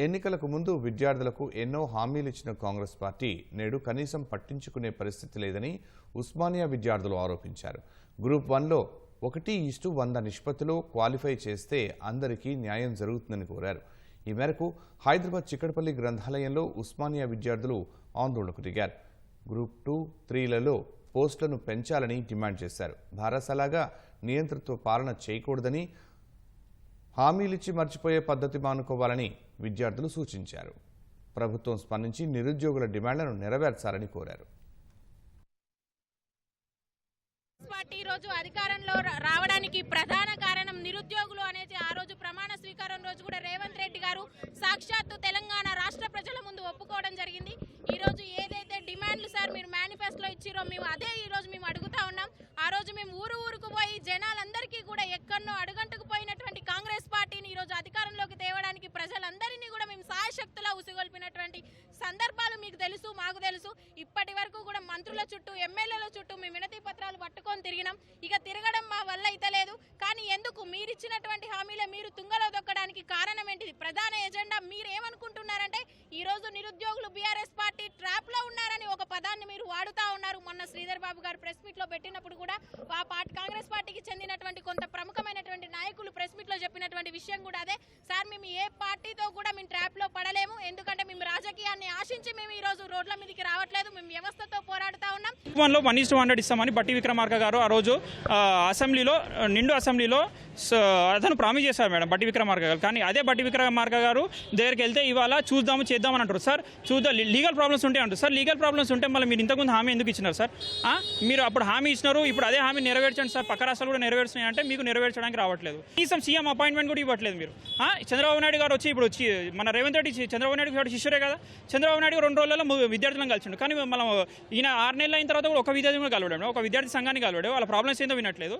ఎన్నికలకు ముందు విద్యార్థులకు ఎన్నో హామీలు ఇచ్చిన కాంగ్రెస్ పార్టీ నేడు కనీసం పట్టించుకునే పరిస్థితి లేదని ఉస్మానియా విద్యార్థులు ఆరోపించారు. గ్రూప్ వన్లో ఒకటి ఇష్టు వంద నిష్పత్తిలో క్వాలిఫై చేస్తే అందరికీ న్యాయం జరుగుతుందని కోరారు. ఈ మేరకు హైదరాబాద్ చిక్కడపల్లి గ్రంథాలయంలో ఉస్మానియా విద్యార్థులు ఆందోళనకు దిగారు. గ్రూప్ టూ త్రీలలో పోస్టులను పెంచాలని డిమాండ్ చేశారు. భారసలాగా నియంతృత్వ పాలన చేయకూడదని హామీలిచ్చి మర్చిపోయే పద్ధతి మానుకోవాలని విద్యార్థులు సూచించారు. ప్రభుత్వం స్పందించి నిరుద్యోగుల డిమాండ్లను నెరవేర్చాలని కోరారు. పార్టీ ఈ రోజు అధికారంలో రా- రావడానికి ప్రధాన కారణం నిరుద్యోగులు అనేది ఆ రోజు ప్రమాణ స్వీకారం రోజు కూడా రేవంత్ రెడ్డి గారు సాక్షాత్తు తెలంగాణ రాష్ట్ర ప్రజల ముందు ఒప్పుకోవడం జరిగింది. ఈ రోజు ఏదైతే డిమాండ్లు సార్ మీరు మేనిఫెస్టోలో ఇచ్చిరో మేము అదే ఈ రోజు మేము అడుగుతా ఉన్నాం. ఆ రోజు మేము ఊరు ఊరుకు పోయి జనాలందరికీ కూడా ఎక్కడో అడుగంటు పోయినటువంటి కాంగ్రెస్ పార్టీని ఈ రోజు అధికారంలోకి తేవడానికి ప్రజలందరినీ కూడా మేము సాయశక్తులా ఉసిగొల్పినటువంటి సందర్భాలు మీకు తెలుసు మాకు తెలుసు. ఇప్పటి వరకు కూడా మంత్రుల చుట్టూ ఎమ్మెల్యేల చుట్టూ మేము వినతి పత్రాలు పట్టుకొని తిరిగినాం. ఇక తిరగడం మా వల్ల అయితే లేదు. కానీ ఎందుకు? మీరిచ్చినటువంటి హామీలే మీరు తుంగలో దొక్కడానికి కారణం ఏంటిది? ప్రధాన ఎజెండా మీరేమనుకుంటున్నారంటే ఈరోజు ఈ రోజు నిరుద్యోగులు బీఆర్ఎస్ పార్టీ ట్రాప్లో ఉన్నారని ఒక పదాన్ని మీరు వాడుతూ ఉన్నారు. మొన్న శ్రీధర్ బాబు గారు ప్రెస్ మీట్లో పెట్టినప్పుడు కూడా ఆ పార్టీ కాంగ్రెస్ పార్టీకి చెందినటువంటి కొంత ప్రముఖమైనటువంటి నాయకులు ప్రెస్ మీట్లో చెప్పినటువంటి విషయం కూడా అదే. సార్ మేము ఏ పార్టీతో కూడా మేము ట్రాప్లో పడ పడలేము ఎందుకంటే మేము రాజకీయాన్ని ఆశించి మేము ఈ రోజు రోడ్ల మీదకి రావట్లేదు మేము వ్యవస్థతో పోరాడుతా ఉన్నాం వన్లో వన్ ఈస్ హండ్రెడ్ ఇస్తామని బట్టి విక్రమార్క గారు ఆ రోజు అసెంబ్లీలో నిండు అసెంబ్లీలో సో అతను ప్రామిస్ చేశారు మేడం బట్టి విక్రమార్క గారు. కానీ అదే బట్టి విక్రమార్క గారు దగ్గరికి వెళ్తే ఇవాళ చూద్దాము చేద్దామని అంటారు. సార్ చూద్దాం లీగల్ ప్రాబ్లమ్స్ ఉంటాయి అంటారు. సార్ లీగల్ ప్రాబ్లమ్స్ ఉంటే మళ్ళీ మీరు ఇంతకుముందు హామీ ఎందుకు ఇచ్చినారు సార్? మీరు అప్పుడు హామీ ఇచ్చినారు ఇప్పుడు అదే హామీ నెరవేర్చండి సార్. పక్క రాష్ట్రాలు కూడా నెరవేర్చినాయి అంటే మీకు నెరవేర్చడానికి రావట్లేదు. కనీసం సీఎం అపాయింట్మెంట్ కూడా ఇవ్వట్లేదు మీరు. చంద్రబాబు నాయుడు గారు వచ్చి ఇప్పుడు వచ్చి మన రేవంత్ రెడ్డి చంద్రబాబు నాయుడు గారు శిష్యురే కదా? చంద్రబాబు నాయుడు గారు రెండు రోజుల్లో విద్యార్థులను కలిసిండు. కానీ మనం ఈయన ఆరు నెలలు అయిన తర్వాత కూడా ఒక విద్యార్థి కూడా కలవడం ఒక విద్యార్థి సంఘాన్ని కలవడం వాళ్ళ ప్రాబ్లమ్స్ ఏందో వినట్లేదు.